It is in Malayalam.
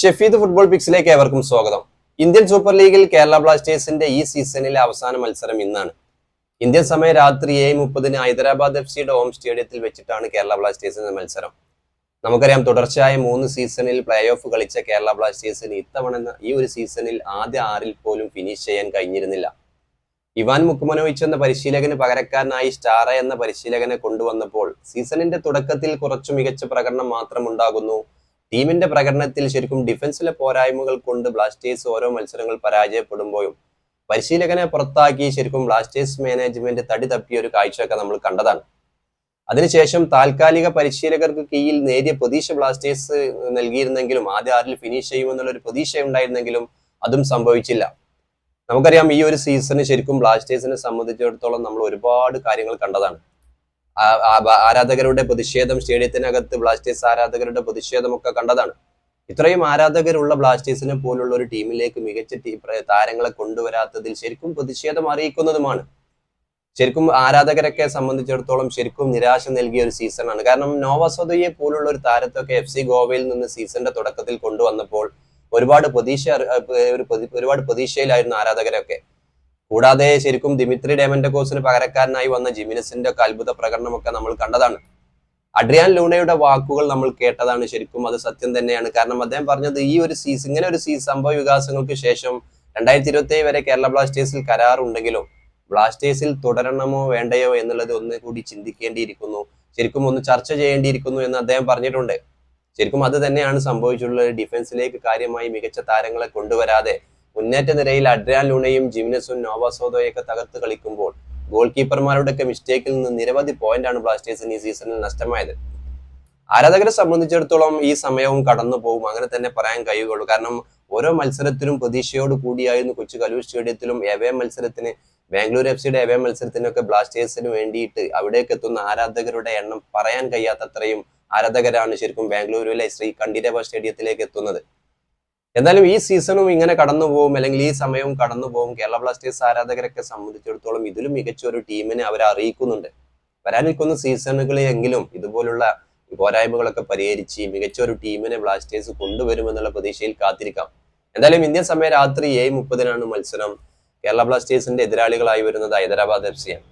ഷെഫീദ് ഫുട്ബോൾ പിക്സിലേക്ക് ഏവർക്കും സ്വാഗതം. ഇന്ത്യൻ സൂപ്പർ ലീഗിൽ കേരള ബ്ലാസ്റ്റേഴ്സിന്റെ ഈ സീസണിലെ അവസാന മത്സരം ഇന്നാണ്. ഇന്ത്യൻ സമയം രാത്രി ഏഴ് മുപ്പതിന് ഹൈദരാബാദ് എഫ് സിയുടെ ഹോം സ്റ്റേഡിയത്തിൽ വെച്ചിട്ടാണ് കേരള ബ്ലാസ്റ്റേഴ്സിന്റെ മത്സരം. നമുക്കറിയാം തുടർച്ചയായ മൂന്ന് സീസണിൽ പ്ലേ ഓഫ് കളിച്ച കേരള ബ്ലാസ്റ്റേഴ്സിന് ഇത്തവണ ഈ ഒരു സീസണിൽ ആദ്യ ആറിൽ പോലും ഫിനിഷ് ചെയ്യാൻ കഴിഞ്ഞിരുന്നില്ല. ഇവാൻ മുക്കുമനോയിച്ച് എന്ന പരിശീലകന് പകരക്കാരനായി സ്റ്റാറ എന്ന പരിശീലകനെ കൊണ്ടുവന്നപ്പോൾ സീസണിന്റെ തുടക്കത്തിൽ കുറച്ചു മികച്ച പ്രകടനം മാത്രം ഉണ്ടാകുന്നു. ടീമിന്റെ പ്രകടനത്തിൽ ശരിക്കും ഡിഫൻസിലെ പോരായ്മകൾ കൊണ്ട് ബ്ലാസ്റ്റേഴ്സ് ഓരോ മത്സരങ്ങൾ പരാജയപ്പെടുമ്പോഴും പരിശീലകനെ പുറത്താക്കി ശരിക്കും ബ്ലാസ്റ്റേഴ്സ് മാനേജ്മെന്റ് തടി തപ്പിയ ഒരു കാഴ്ചയൊക്കെ നമ്മൾ കണ്ടതാണ്. അതിനുശേഷം താൽക്കാലിക പരിശീലകർക്ക് കീഴിൽ നേരിയ പ്രതീക്ഷ ബ്ലാസ്റ്റേഴ്സ് നൽകിയിരുന്നെങ്കിലും ആദ്യ ആറിൽ ഫിനിഷ് ചെയ്യുമെന്നുള്ള ഒരു പ്രതീക്ഷ ഉണ്ടായിരുന്നെങ്കിലും അതും സംഭവിച്ചില്ല. നമുക്കറിയാം ഈ ഒരു സീസണ് ശരിക്കും ബ്ലാസ്റ്റേഴ്സിനെ സംബന്ധിച്ചിടത്തോളം നമ്മൾ ഒരുപാട് കാര്യങ്ങൾ കണ്ടതാണ്. ആരാധകരുടെ പ്രതിഷേധം സ്റ്റേഡിയത്തിനകത്ത് ബ്ലാസ്റ്റേഴ്സ് ആരാധകരുടെ പ്രതിഷേധമൊക്കെ കണ്ടതാണ്. ഇത്രയും ആരാധകരുള്ള ബ്ലാസ്റ്റേഴ്സിനെ പോലുള്ള ഒരു ടീമിലേക്ക് മികച്ച താരങ്ങളെ കൊണ്ടുവരാത്തതിൽ ശരിക്കും പ്രതിഷേധം അറിയിക്കുന്നതുമാണ്. ശരിക്കും ആരാധകരൊക്കെ സംബന്ധിച്ചിടത്തോളം ശരിക്കും നിരാശ നൽകിയ ഒരു സീസണാണ്. കാരണം നോവസോദയെ പോലുള്ള ഒരു താരത്തൊക്കെ എഫ് സി ഗോവയിൽ നിന്ന് സീസണിന്റെ തുടക്കത്തിൽ കൊണ്ടുവന്നപ്പോൾ ഒരുപാട് പ്രതീക്ഷ ഒരു ഒരുപാട് പ്രതീക്ഷയിലായിരുന്നു ആരാധകരൊക്കെ. കൂടാതെ ശരിക്കും ദിമിത്രി ഡേമന്റെ കോസിന് പകരക്കാരനായി വന്ന ജിമിനസിന്റെ ഒക്കെ അത്ഭുത പ്രകടനമൊക്കെ നമ്മൾ കണ്ടതാണ്. അഡ്രിയാൻ ലൂണയുടെ വാക്കുകൾ നമ്മൾ കേട്ടതാണ് ശരിക്കും അത് സത്യം തന്നെയാണ്. കാരണം അദ്ദേഹം പറഞ്ഞത് ഈ ഒരു സീസൺ ഇങ്ങനെ ഒരു സീസൺ സംഭവ വികാസങ്ങൾക്ക് ശേഷം രണ്ടായിരത്തി ഇരുപത്തി വരെ കേരള ബ്ലാസ്റ്റേഴ്സിൽ കരാറുണ്ടെങ്കിലും ബ്ലാസ്റ്റേഴ്സിൽ തുടരണമോ വേണ്ടയോ എന്നുള്ളത് ഒന്ന് കൂടി ചിന്തിക്കേണ്ടിയിരിക്കുന്നു. ശരിക്കും ഒന്ന് ചർച്ച ചെയ്യേണ്ടിയിരിക്കുന്നു എന്ന് അദ്ദേഹം പറഞ്ഞിട്ടുണ്ട്. ശരിക്കും അത് തന്നെയാണ് സംഭവിച്ചിട്ടുള്ളത്. ഡിഫൻസിലേക്ക് കാര്യമായി മികച്ച താരങ്ങളെ കൊണ്ടുവരാതെ മുന്നേറ്റ നിരയിൽ അഡ്രിയാൻ ലൂണയും ജിമിനസും നോവാസോദോയൊക്കെ തകർത്ത് കളിക്കുമ്പോൾ ഗോൾ കീപ്പർമാരുടെ ഒക്കെ മിസ്റ്റേക്കിൽ നിന്ന് നിരവധി പോയിന്റാണ് ബ്ലാസ്റ്റേഴ്സിന് ഈ സീസണിൽ നഷ്ടമായത്. ആരാധകരെ സംബന്ധിച്ചിടത്തോളം ഈ സമയവും കടന്നു പോകും അങ്ങനെ തന്നെ പറയാൻ കഴിയുകയുള്ളൂ. കാരണം ഓരോ മത്സരത്തിലും പ്രതീക്ഷയോട് കൂടിയായിരുന്നു കൊച്ചു കലൂർ സ്റ്റേഡിയത്തിലും എവേ മത്സരത്തിന് ബാംഗ്ലൂർ എഫ് സിയുടെ എവേ മത്സരത്തിനൊക്കെ ബ്ലാസ്റ്റേഴ്സിന് വേണ്ടിയിട്ട് അവിടേക്ക് എത്തുന്ന ആരാധകരുടെ എണ്ണം പറയാൻ കഴിയാത്തത്രയും ആരാധകരാണ് ശരിക്കും ബാംഗ്ലൂരിലെ ശ്രീ കണ്ഠീരവ സ്റ്റേഡിയത്തിലേക്ക് എത്തുന്നത്. എന്നാലും ഈ സീസണും ഇങ്ങനെ കടന്നു പോകും അല്ലെങ്കിൽ ഈ സമയവും കടന്നു പോകും കേരള ബ്ലാസ്റ്റേഴ്സ് ആരാധകരൊക്കെ സംബന്ധിച്ചിടത്തോളം ഇതിലും മികച്ച ഒരു ടീമിനെ അവർ അറിയിക്കുന്നുണ്ട്. വരാനിരിക്കുന്ന സീസണുകളെങ്കിലും ഇതുപോലുള്ള പോരായ്മകളൊക്കെ പരിഹരിച്ച് മികച്ച ഒരു ടീമിനെ ബ്ലാസ്റ്റേഴ്സ് കൊണ്ടുവരുമെന്നുള്ള പ്രതീക്ഷയിൽ കാത്തിരിക്കാം. എന്തായാലും ഇന്ത്യൻ സമയം രാത്രി ഏഴ് മുപ്പതിനാണ് മത്സരം. കേരള ബ്ലാസ്റ്റേഴ്സിന്റെ എതിരാളികളായി വരുന്നത് ഹൈദരാബാദ് എഫ് സിയാണ്